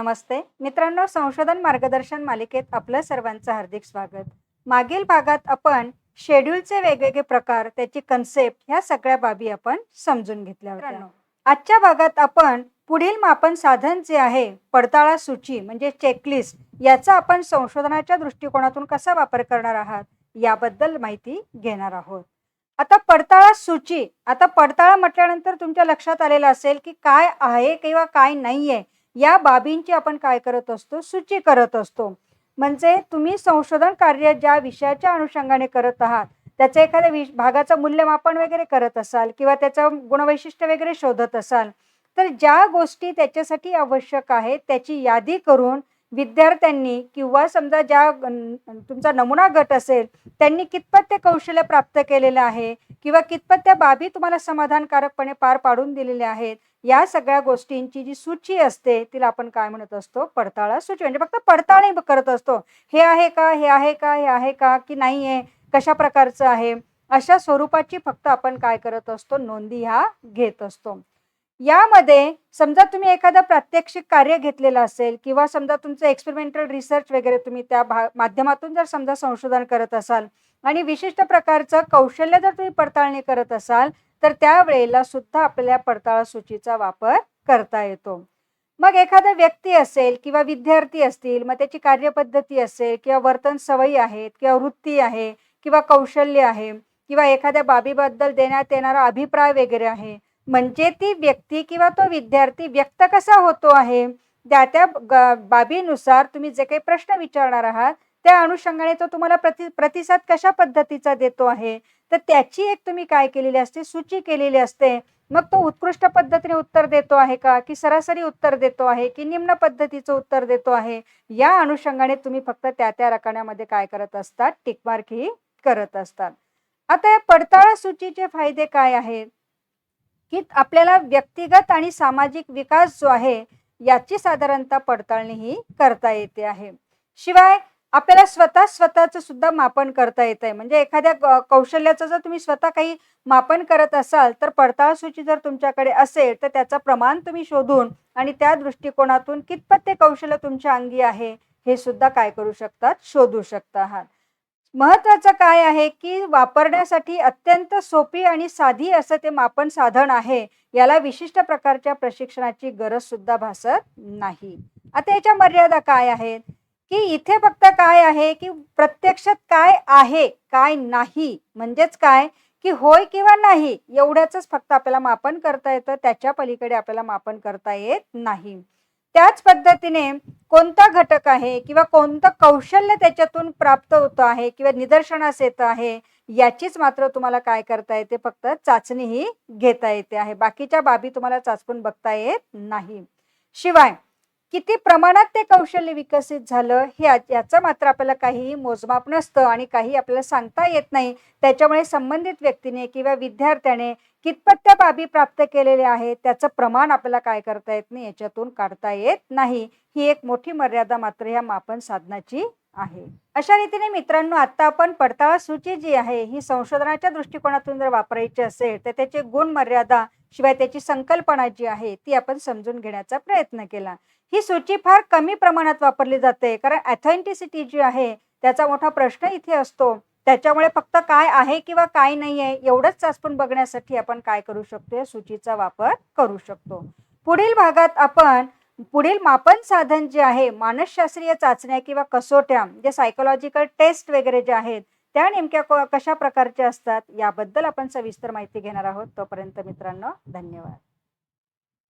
नमस्ते. मित्रांनो संशोधन मार्गदर्शन मालिकेत आपलं सर्वांचं हार्दिक स्वागत. मागील भागात आपण शेड्यूलचे वेगवेगळे प्रकार त्याची कन्सेप्ट ह्या सगळ्या बाबी आपण समजून घेतल्या होत्या. आजच्या भागात आपण पुढील मापन साधन जे आहे पडताळा सूची म्हणजे चेकलिस्ट याचा आपण संशोधनाच्या दृष्टिकोनातून कसा वापर करणार आहात याबद्दल माहिती घेणार आहोत. आता पडताळा सूची आता पडताळा म्हटल्यानंतर तुमच्या लक्षात आलेलं असेल की काय आहे किंवा काय नाहीये या बाबींची आपण काय करत असतो? सूची करत असतो. म्हणजे तुम्ही संशोधन कार्य ज्या विषयाच्या अनुषंगाने करत आहात त्याचं एखाद्या विष भागाचं मूल्यमापन वगैरे करत असाल किंवा त्याचं गुणवैशिष्ट्य वगैरे शोधत असाल तर ज्या गोष्टी त्याच्यासाठी आवश्यक आहेत त्याची यादी करून विद्यार्थ्यांनी किंवा समजा ज्या तुमचा नमुना गट असेल त्यांनी कितपत ते कौशल्य प्राप्त केलेलं आहे किंवा कितपत त्या बाबी तुम्हाला समाधानकारकपणे पार पाडून दिलेल्या आहेत या सगळ्या गोष्टींची जी सूची असते तिला आपण काय म्हणत असतो? पडताळा सूची. म्हणजे फक्त पडताळणी करत असतो. हे आहे का? हे आहे का? हे आहे का? की नाही आहे कशा प्रकारचं आहे? अशा स्वरूपाची फक्त आपण काय करत असतो? नोंदी ह्या घेत असतो. यामध्ये समजा तुम्ही एखादं प्रात्यक्षिक कार्य घेतलेलं असेल किंवा समजा तुमचं एक्सपेरिमेंटल रिसर्च वगैरे तुम्ही त्या भा माध्यमातून जर समजा संशोधन करत असाल आणि विशिष्ट प्रकारचं कौशल्य जर तुम्ही पडताळणी करत असाल तर त्यावेळेला सुद्धा आपल्याला पडताळा सूचीचा वापर करता येतो. मग एखादा व्यक्ती असेल किंवा विद्यार्थी असतील मग त्याची कार्यपद्धती असेल किंवा वर्तन सवयी आहेत किंवा वृत्ती आहे किंवा कौशल्य आहे किंवा एखाद्या बाबीबद्दल देण्यात येणारा अभिप्राय वगैरे आहे म्हणजे ती व्यक्ती किंवा तो विद्यार्थी व्यक्त कसा होतो आहे त्या त्या बाबीनुसार तुम्ही जे काही प्रश्न विचारणार आहात त्या अनुषंगाने तो तुम्हाला प्रति प्रतिसाद कशा पद्धतीचा देतो आहे? तर त्याची एक तुम्ही काय केलेली असते? सूची केलेली असते. मग तो उत्कृष्ट पद्धतीने उत्तर देतो आहे का? की सरासरी उत्तर देतो आहे? की निम्न पद्धतीचं उत्तर देतो आहे? या अनुषंगाने तुम्ही फक्त त्या त्या रकाण्यामध्ये काय करत असतात? टिकमार्क ही करत असतात. आता या पडताळा सूचीचे फायदे काय आहेत? की आपल्याला व्यक्तिगत आणि सामाजिक विकास जो आहे याची साधारणतः पडताळणी ही करता येते आहे. शिवाय आपल्याला स्वतः स्वतःचं सुद्धा मापन करता येत आहे म्हणजे एखाद्या कौशल्याचं जर तुम्ही स्वतः काही मापन करत असाल तर पडताळ सूची जर तुमच्याकडे असेल तर त्याचं प्रमाण तुम्ही शोधून आणि त्या दृष्टिकोनातून कितपत ते कौशल्य तुमच्या अंगी आहे हे सुद्धा काय करू शकतात? शोधू शकता आहात महत्वाचं काय आहे की वापरण्यासाठी अत्यंत सोपी आणि साधी असं ते मापन साधन आहे याला विशिष्ट प्रकारच्या प्रशिक्षणाची गरज सुद्धा भासत नाही. आता याच्या मर्यादा काय आहेत? की इथे फक्त काय आहे की प्रत्यक्षात काय आहे काय नाही म्हणजेच काय की होय किंवा नाही एवढ्याच फक्त आपल्याला मापन करता येतं त्याच्या पलीकडे आपल्याला मापन करता येत नाही. त्याच पद्धतीने कोणता घटक आहे किंवा कोणतं कौशल्य त्याच्यातून प्राप्त होतं आहे किंवा निदर्शनास येतं आहे याचीच मात्र तुम्हाला काय करता येते फक्त चाचणी ही घेता येते आहे. बाकीच्या बाबी तुम्हाला चाचपून बघता येत नाही. शिवाय किती प्रमाणात ते कौशल्य विकसित झालं हे याचं मात्र आपल्याला काहीही मोजमाप नसतं आणि काही आपल्याला सांगता येत नाही. त्याच्यामुळे संबंधित व्यक्तीने किंवा विद्यार्थ्याने कितपत त्या बाबी प्राप्त केलेल्या आहेत त्याचं प्रमाण आपल्याला काय करता येत नाही याच्यातून काढता येत नाही. ही एक मोठी मर्यादा मात्र ह्या मापन साधनाची आहे. अशा रीतीने मित्रांनो आता आपण पडताळा सूची जी आहे ही संशोधनाच्या दृष्टिकोनातून जर वापरायची असेल तर त्याचे गुण मर्यादा शिवाय त्याची संकल्पना जी आहे ती आपण समजून घेण्याचा प्रयत्न केला. ही सूची फार कमी प्रमाणात वापरली जाते कारण ॲथेंटिसिटी जी आहे त्याचा मोठा प्रश्न इथे असतो. त्याच्यामुळे फक्त काय आहे किंवा काय नाही आहे एवढंच चाचपून बघण्यासाठी आपण काय करू शकतो या सूचीचा वापर करू शकतो. पुढील भागात आपण पुढील मापन साधन जे आहे मानसशास्त्रीय चाचण्या किंवा कसोट्या जे सायकोलॉजिकल टेस्ट वगैरे जे आहेत त्या नेमक्या कशा प्रकारच्या असतात याबद्दल आपण सविस्तर माहिती घेणार आहोत. तोपर्यंत मित्रांनो धन्यवाद.